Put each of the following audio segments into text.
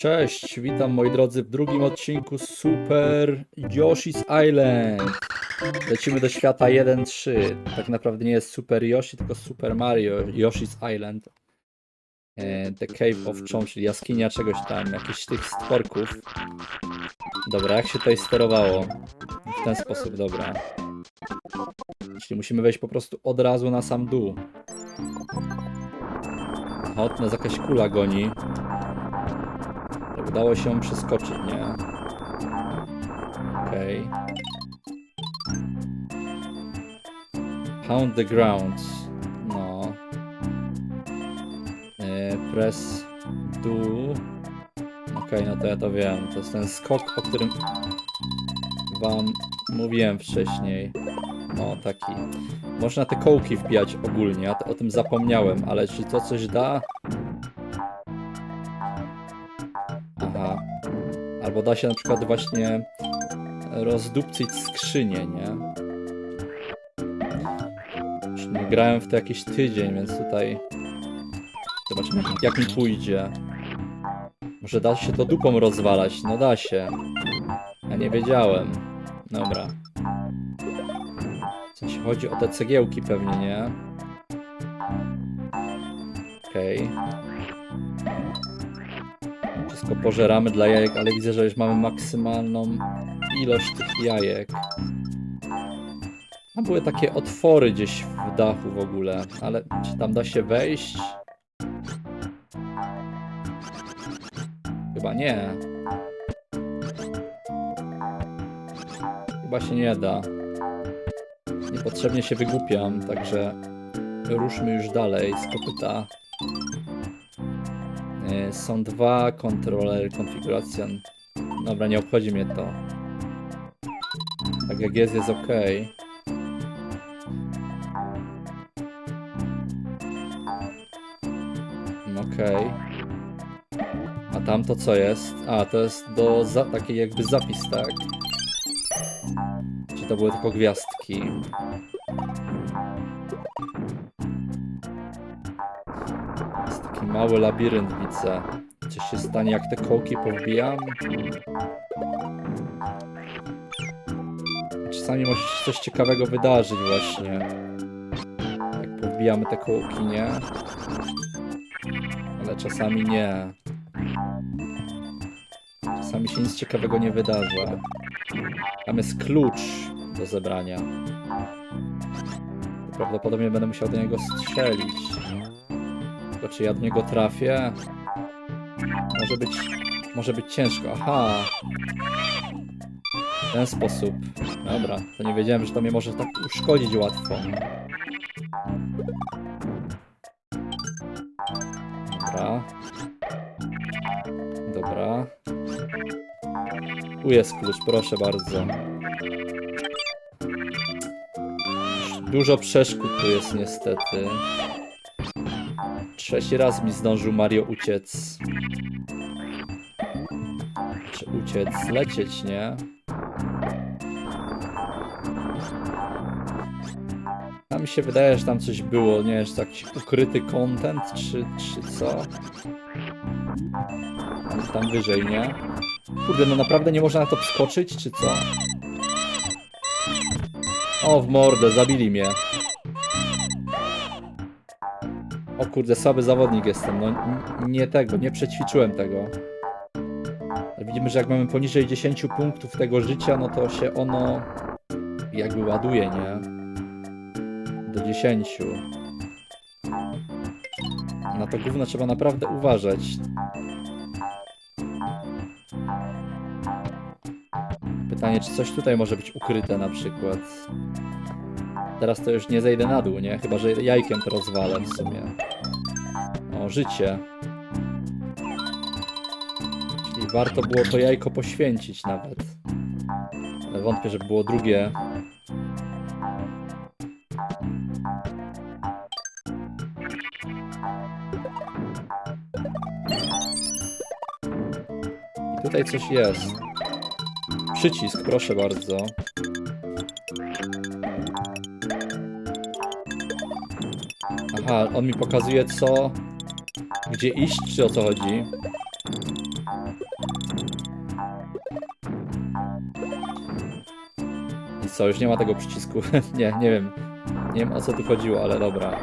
Cześć, witam moi drodzy w drugim odcinku Super Yoshi's Island. Lecimy do świata 1.3. Tak naprawdę nie jest Super Yoshi, tylko Super Mario Yoshi's Island. E, The Cave of Chom, czyli jaskinia czegoś tam, jakichś tych stworków. Dobra, jak się tutaj sterowało? W ten sposób, dobra. Czyli musimy wejść po prostu od razu na sam dół. O, nas jakaś kula goni. Udało się przeskoczyć, nie? Okej. Pound the ground. No. E, press do. Okej, no to ja to wiem. To jest ten skok, o którym wam mówiłem wcześniej. No, taki. Można te kołki wbijać ogólnie, ja o tym zapomniałem, ale czy to coś da? Albo da się na przykład właśnie rozdupcyć skrzynię, nie? Już nie grałem w to jakiś tydzień, więc tutaj zobaczymy jak mi pójdzie. Może da się to dupą rozwalać? No da się. Ja nie wiedziałem. Dobra. W sensie chodzi o te cegiełki pewnie, nie? Okej. Wszystko pożeramy dla jajek, ale widzę, że już mamy maksymalną ilość tych jajek. A były takie otwory gdzieś w dachu w ogóle, ale czy tam da się wejść? Chyba nie. Chyba się nie da. Niepotrzebnie się wygłupiam, także ruszmy już dalej z kopyta. E, Są dwa kontrolery konfiguracja. Dobra, nie obchodzi mnie to. Tak jak jest, jest ok. Okej. A tam to co jest? A, to jest do za takiej jakby zapis, tak? Czy to były tylko gwiazdki? Mały labirynt, widzę. Co się stanie, jak te kołki powbijam? Czasami może się coś ciekawego wydarzyć właśnie. Jak powbijamy te kołki, nie? Ale czasami nie. Czasami się nic ciekawego nie wydarza. Tam jest klucz do zebrania. Prawdopodobnie będę musiał do niego strzelić. Czy ja do niego trafię? Może być, może być ciężko. Aha. W ten sposób. Dobra, to nie wiedziałem, że to mnie może tak uszkodzić łatwo. Dobra. Dobra. Tu jest klucz, proszę bardzo. Dużo przeszkód tu jest niestety. Trzeci raz mi zdążył Mario uciec. Czy uciec? Lecieć, nie? A mi się wydaje, że tam coś było, nie wiem, czy jakiś ukryty content, czy, czy co? Tam, tam wyżej, nie? Kurde, no naprawdę nie można na to wskoczyć, czy co? O, w mordę, zabili mnie. O kurde, słaby zawodnik jestem, no nie tego, nie przećwiczyłem tego. Widzimy, że jak mamy poniżej 10 punktów tego życia, no to się ono jakby ładuje, nie? Do 10. Na to gówno trzeba naprawdę uważać. Pytanie, czy coś tutaj może być ukryte na przykład. Teraz to już nie zejdę na dół, nie? Chyba, że jajkiem to rozwalę w sumie. Życie. Czyli warto było to jajko poświęcić nawet. Ale wątpię, że było drugie. I tutaj coś jest. Przycisk, proszę bardzo. Aha, on mi pokazuje co... Gdzie iść, czy o co chodzi? I co, już nie ma tego przycisku. nie, nie wiem. Nie wiem o co tu chodziło, ale dobra.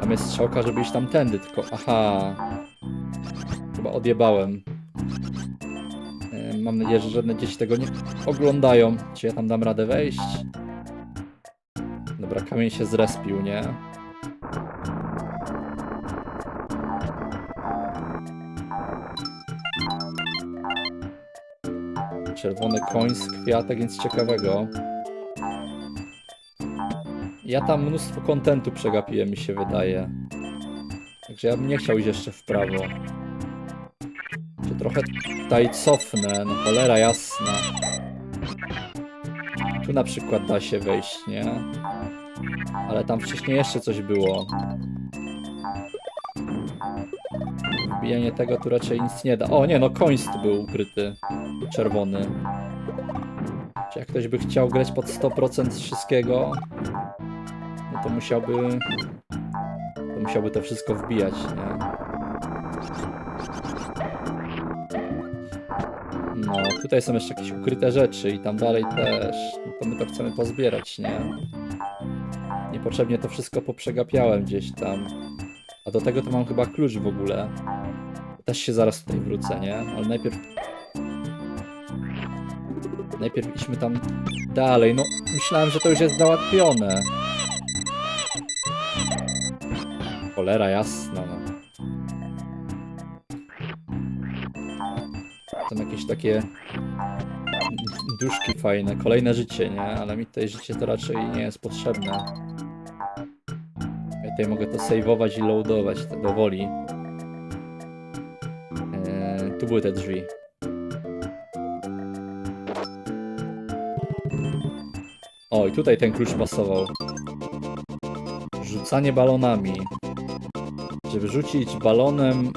Tam jest strzałka, żeby iść tamtędy, tylko... Aha. Chyba odjebałem. Mam nadzieję, że żadne dzieci tego nie oglądają. Czy ja tam dam radę wejść? Dobra, kamień się zrespił, nie? Czerwony koń z kwiatek, nic ciekawego. Ja tam mnóstwo kontentu przegapiłem, mi się wydaje. Także ja bym nie chciał iść jeszcze w prawo. Czy trochę tutaj cofnę, no cholera jasna. Tu na przykład da się wejść, nie? Ale tam wcześniej jeszcze coś było. Wbijanie tego tu raczej nic nie da. O nie, no koń tu był ukryty. Czerwony. Czy jak ktoś by chciał grać pod 100% wszystkiego, no to musiałby... To musiałby to wszystko wbijać, nie? No, tutaj są jeszcze jakieś ukryte rzeczy i tam dalej też. No to my to chcemy pozbierać, nie? Niepotrzebnie to wszystko poprzegapiałem gdzieś tam. A do tego to mam chyba klucz w ogóle. Też się zaraz tutaj wrócę, nie? Ale najpierw... Najpierw idźmy tam dalej. No, myślałem, że to już jest załatwione. Cholera jasna, no. Tam jakieś takie duszki fajne, kolejne życie, nie? Ale mi tutaj życie to raczej nie jest potrzebne. Ja tutaj mogę to saveować i loadować tak do woli. Eee, tu były te drzwi. I tutaj ten klucz pasował. Rzucanie balonami. Żeby rzucić balonem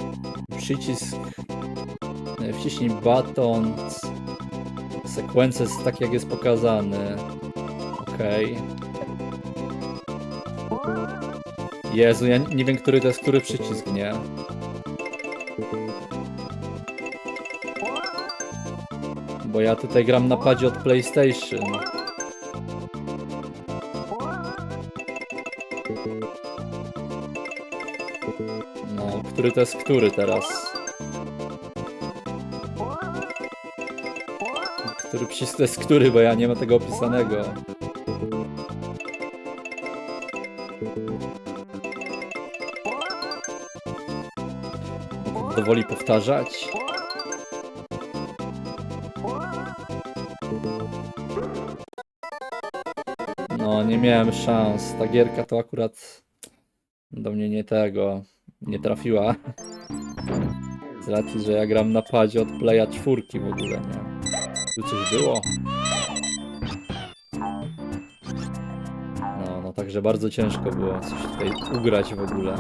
przycisk e, wciśnij baton sekwencję tak jak jest pokazany okej Jezu, ja nie wiem który to jest który przycisk, nie? Bo ja tutaj gram na padzie od PlayStation. Który to jest który teraz? Który przycisk to jest który, bo ja nie ma tego opisanego. Dowoli powtarzać. No, nie miałem szans. Ta gierka to akurat do mnie nie tego, nie trafiła. Z racji, że ja gram na padzie od Playa czwórki w ogóle, nie? Tu coś było? No, no także bardzo ciężko było coś tutaj ugrać w ogóle.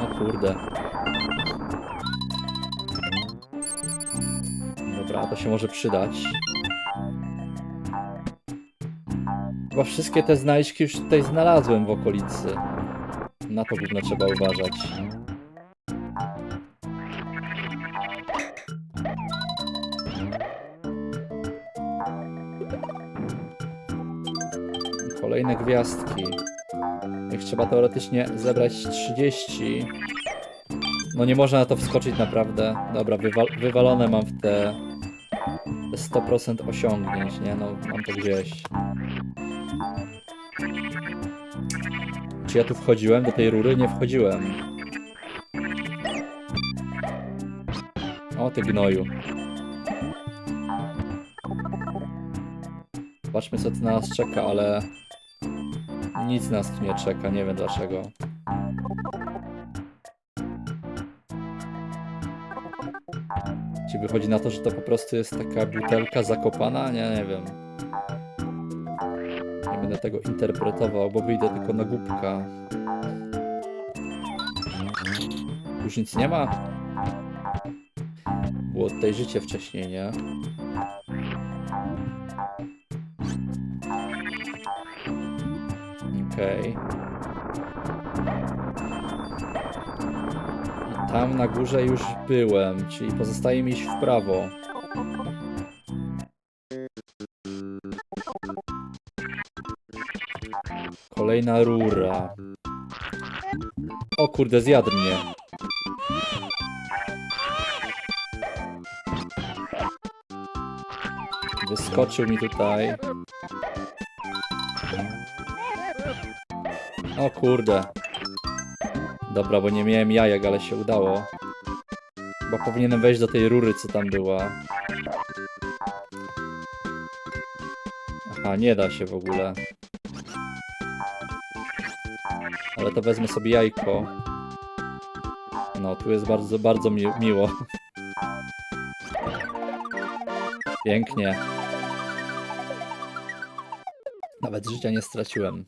O kurde. Dobra, to się może przydać. Chyba wszystkie te znajdźki już tutaj znalazłem w okolicy. Na to gówno trzeba uważać. Kolejne gwiazdki. Ich trzeba teoretycznie zebrać 30. No nie można na to wskoczyć naprawdę. Dobra, wywal wywalone mam w te 100% osiągnięć, nie? No mam to gdzieś. Ja tu wchodziłem do tej rury? Nie wchodziłem. O ty gnoju. Zobaczmy co tu na nas czeka, ale nic nas tu nie czeka, nie wiem dlaczego. Czy wychodzi na to, że to po prostu jest taka butelka zakopana? Nie, nie wiem. Będę tego interpretował, bo wyjdę tylko na głupka. Już nic nie ma? Było tutaj życie wcześniej, nie? Okej. I Tam na górze już byłem, czyli pozostaje mi iść w prawo. Kolejna rura. O kurde, zjadł mnie. Wyskoczył mi tutaj. O kurde. Dobra, bo nie miałem jajek, ale się udało. Bo powinienem wejść do tej rury, co tam była. Aha, nie da się w ogóle. Ale to wezmę sobie jajko. No, tu jest bardzo, bardzo mi miło. Pięknie. Nawet życia nie straciłem.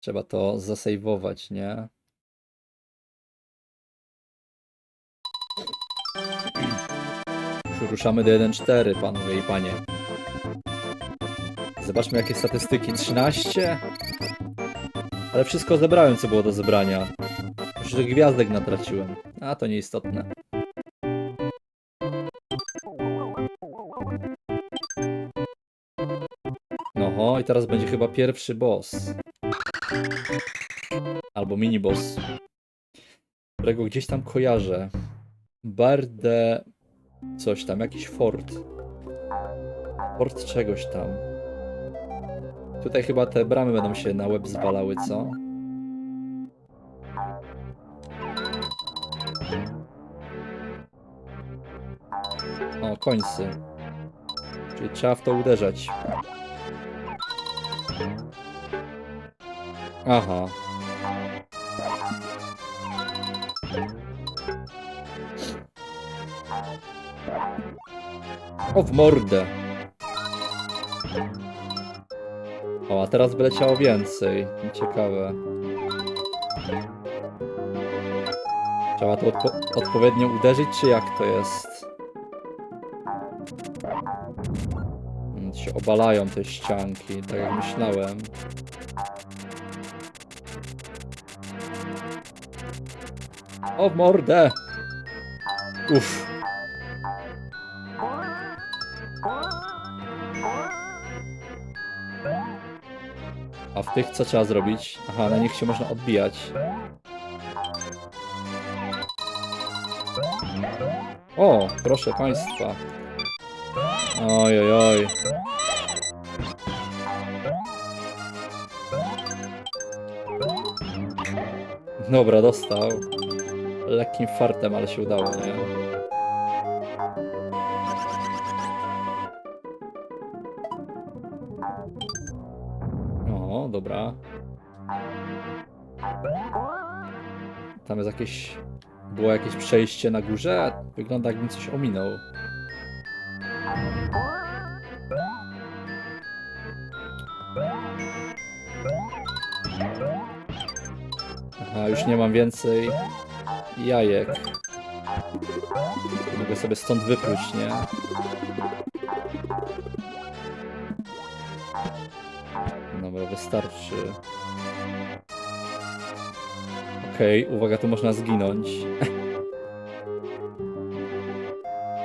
Trzeba to zasejwować, nie? Ruszamy do 1.4, panowie i panie. Zobaczmy jakie statystyki. 13? Ale wszystko zebrałem, co było do zebrania. Już że gwiazdek natraciłem. A to nieistotne. No i teraz będzie chyba pierwszy boss. Albo mini boss. Którego gdzieś tam kojarzę. Barde... Coś tam, jakiś fort. Fort czegoś tam. Tutaj chyba te bramy będą się na łeb zwalały, co? O, końcy. Czyli trzeba w to uderzać. Aha. O, w mordę. Teraz by leciało więcej. Ciekawe. Trzeba to odpo odpowiednio uderzyć, czy jak to jest? Się obalają te ścianki, tak jak myślałem. O, mordę! Uff. Tych co trzeba zrobić? Aha, na nich się można odbijać. O, proszę państwa. Oj, oj, oj. Dobra, dostał. Lekkim fartem, ale się udało, nie? Dobra. Tam jest jakieś... Było jakieś przejście na górze, wygląda jakbym coś ominął. Aha, już nie mam więcej jajek. Mogę sobie stąd wypróć, nie? Dobra, wystarczy. Okej, uwaga, tu można zginąć.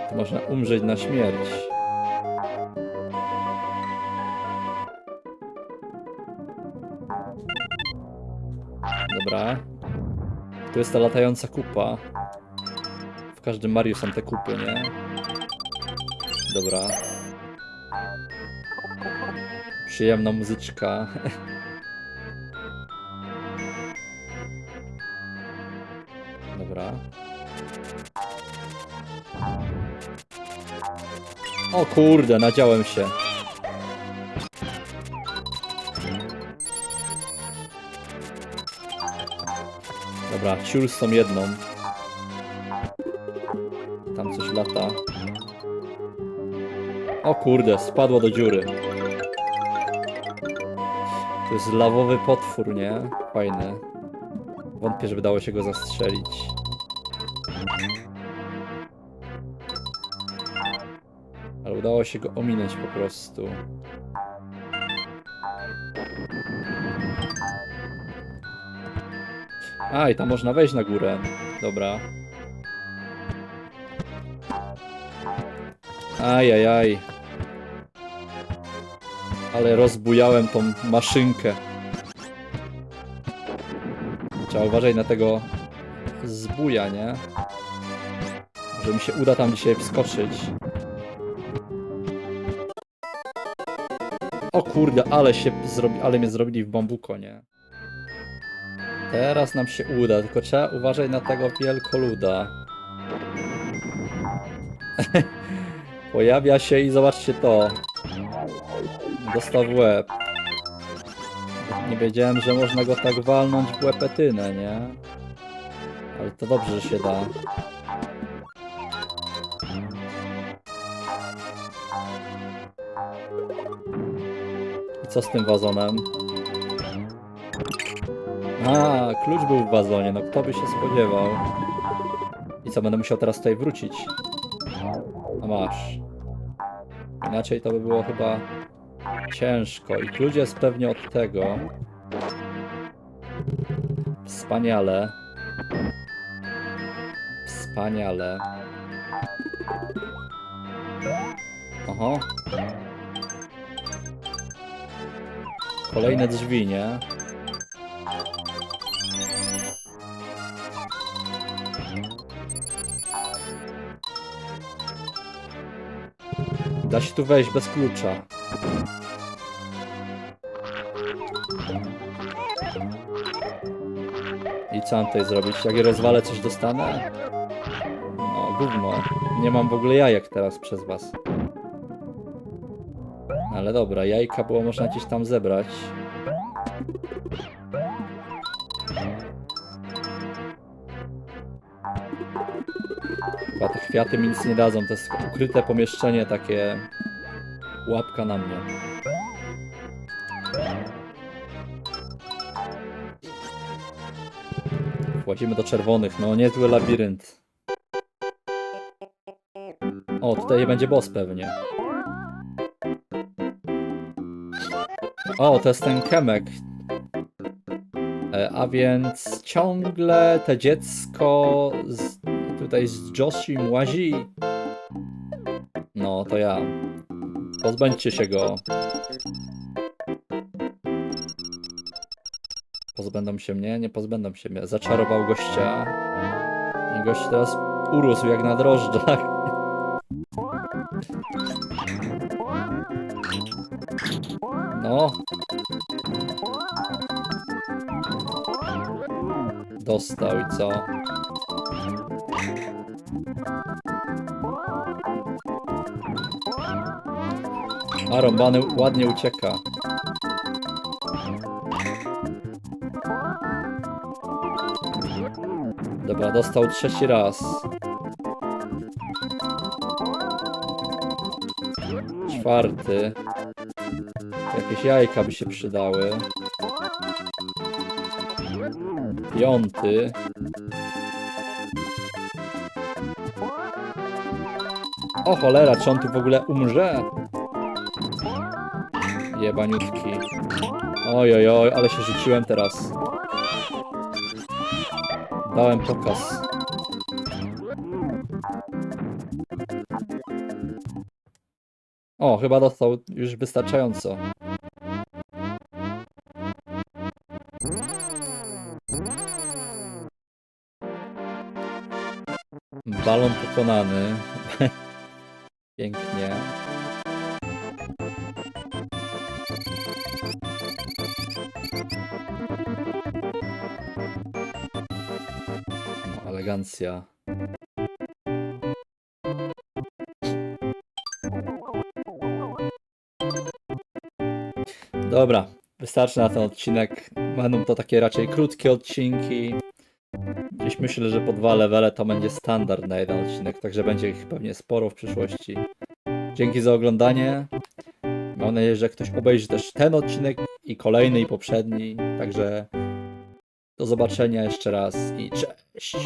tu można umrzeć na śmierć. Dobra. Tu jest ta latająca kupa. W każdym Mario są te kupy, nie? Dobra. Przyjemna muzyczka. Dobra. O kurde, nadziałem się. Dobra, ciul z tą jedną. Tam coś lata. O kurde, spadło do dziury. To jest lawowy potwór, nie? Fajny. Wątpię, żeby dało się go zastrzelić. Ale udało się go ominąć po prostu. A, i tam można wejść na górę. Dobra. Ajajaj. Ale rozbujałem tą maszynkę. Trzeba uważać na tego zbuja, nie? Że mi się uda tam dzisiaj wskoczyć. O kurde, ale się zrobi, ale mnie zrobili w bambuko, nie? Teraz nam się uda, tylko trzeba uważać na tego wielkoluda. Pojawia się i zobaczcie to. Dostał łeb. Nie wiedziałem, że można go tak walnąć w łepetynę, nie? Ale to dobrze, że się da. I co z tym wazonem? A, klucz był w wazonie, no kto by się spodziewał. I co, będę musiał teraz tutaj wrócić? A masz. Inaczej to by było chyba ciężko. I klucz jest pewnie od tego. Wspaniale. Wspaniale. Oho. Kolejne drzwi, nie? Da się tu wejść bez klucza. I co mam tutaj zrobić? Jak je rozwalę, coś dostanę? No, gówno. Nie mam w ogóle jajek teraz przez was. Ale dobra, jajka było można gdzieś tam zebrać. Chyba te kwiaty mi nic nie dadzą, to jest ukryte pomieszczenie takie... Łapka na mnie. Wchodzimy do czerwonych, no niezły labirynt. O, tutaj będzie boss pewnie. O, to jest ten Kemek. E, A więc ciągle te dziecko z, tutaj z Joshim łazi. No, to ja. Pozbędźcie się go. Pozbędą się mnie? Nie pozbędą się mnie. Zaczarował gościa. I gość teraz urósł jak na drożdżach. No. Dostał i co? A rąbany ładnie ucieka. Dobra, dostał trzeci raz. Czwarty. Jakieś jajka by się przydały. Piąty. O cholera, czy on tu w ogóle umrze? Jebaniutki. Oj, oj, oj, ale się rzuciłem teraz. Dałem pokaz. O, chyba dostał już wystarczająco. Balon pokonany. Elegancja. Dobra, wystarczy na ten odcinek. Będą to takie raczej krótkie odcinki. Gdzieś myślę, że po dwa levele to będzie standard na jeden odcinek, także będzie ich pewnie sporo w przyszłości. Dzięki za oglądanie. Mam nadzieję, że ktoś obejrzy też ten odcinek i kolejny i poprzedni. Także do zobaczenia jeszcze raz i cześć.